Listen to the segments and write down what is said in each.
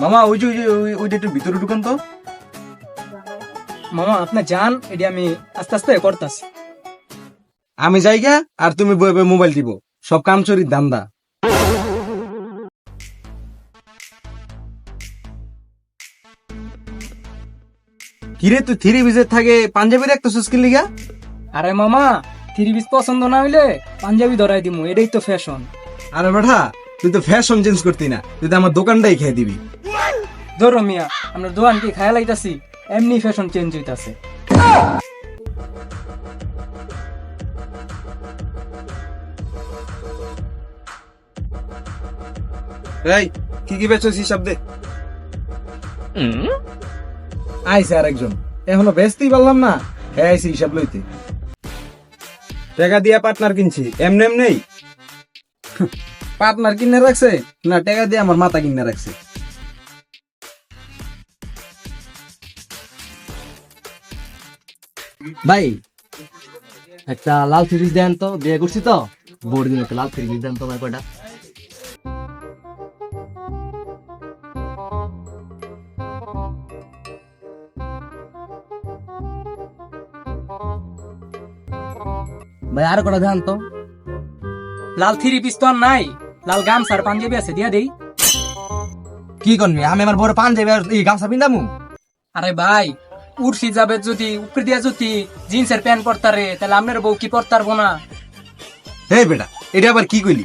মামা, ওই যে ওই যে, ওই- ওইটা একটু ভিতরে ঢুকান তো। মামা আপনি যান এটি আমি আস্তে আস্তে করতেছি। আমি যাইগা আর তুমি বয়ে মোবাইল টিপো। সব কাম চুরির দান্দা কিরে, তুই থ্রি বিজে থাকে পাঞ্জাবি রাখতো সুস্কিল লিগা? আরে মামা, থ্রি পিস পছন্দ না হইলে পাঞ্জাবি ধরাই দিমু, এটাই তো ফ্যাশন আরে বেটা তুই তো ফ্যাশন চেঞ্জ করতি না। তুই তো আমার দোকানটাই খেয়ে দিবি। ধরো মিয়া আমরা দোকান কি খায়া লাইতাছি? এমনি ফ্যাশন চেঞ্জ হইতাছে। এই কি কি বেচছিস হিসাব দে আইসে আরেকজন। এখনও বেচতেই পারলাম না। হ্যাঁ আইসি হিসাব লইতে। টাকা দিয়া পার্টনার কিনছি। এমনি এমনি পার্টনার কিনে রাখছে? না, টাকা দিয়ে আমার মাথা কিনে রাখছে। ভাই, একটা লাল ফ্রিজ দেন তো, বিয়ে করছি তো। বোর্ড দিন একটা লাল ফ্রিজ দেন তো ভাই কয়টা। ভাই, আর কটা দেন তো? লাল থ্রি পিস তো আর নাই। লাল গামছা আর পাঞ্জাবি আছে দিয়া দেই। কি করবি? আমি আমার বড় পাঞ্জাবি আর এই গামছা পিন্দামু আরে ভাই উড়ছি যাবে যদি উপরে দিয়া যদি জিন্সের প্যান্ট পরতারে তাহলে আপনার বউ কি পরতারবো না? হে বেটা এটা আবার কি কইলি?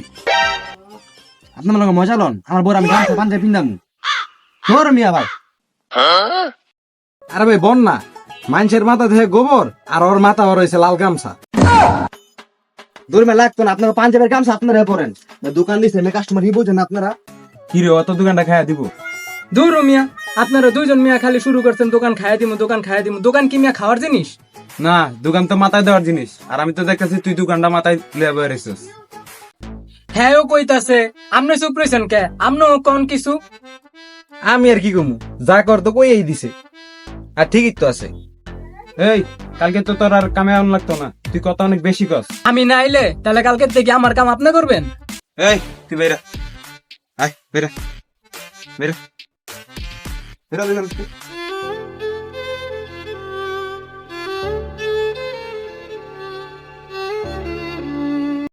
আপনি মনে হয় মজা লন। আমার বড় আমি গামছা পাঞ্জাবি পিন্দামু তোর মিয়া ভাই আরে ভাই বন না মানুষের মাথা থেকে গোবর আর ওর মাথা ওর হয়েছে লাল গামছা। দূরমে লাগতো না আপনার পাঞ্জাবের গামছা আপনারা পরেন। দোকান দিছে মে কাস্টমার হি বোঝেন আপনারা। কি রে অত দোকানটা খাইয়া দিব? দূর মিয়া আপনারা দুইজন মিয়া খালি শুরু করছেন দোকান খাইয়া দিমু দোকান খাইয়া দিমু। দোকান কি মিয়া খাওয়ার জিনিস? না দোকান তো মাথায় দেওয়ার জিনিস। আর আমি তো দেখতেছি তুই দোকানটা মাথায় লিয়ে বেরিয়েছিস হ্যাঁ ও কইতাছে আপনি চুপ রইছেন কে? আপনিও কোন কিছু? আমি আর কি কমু? যা কর তো কই দিছে। আর ঠিকই তো আছে। এই কালকে তো তোর আর কামে আন লাগতো না। তুই কথা অনেক বেশি কস। আমি না আইলে তাহলে কালকে থেকে আমার কাম আপনি করবেন? এই তুই বেরা আয় বেরা বেরা বেরা।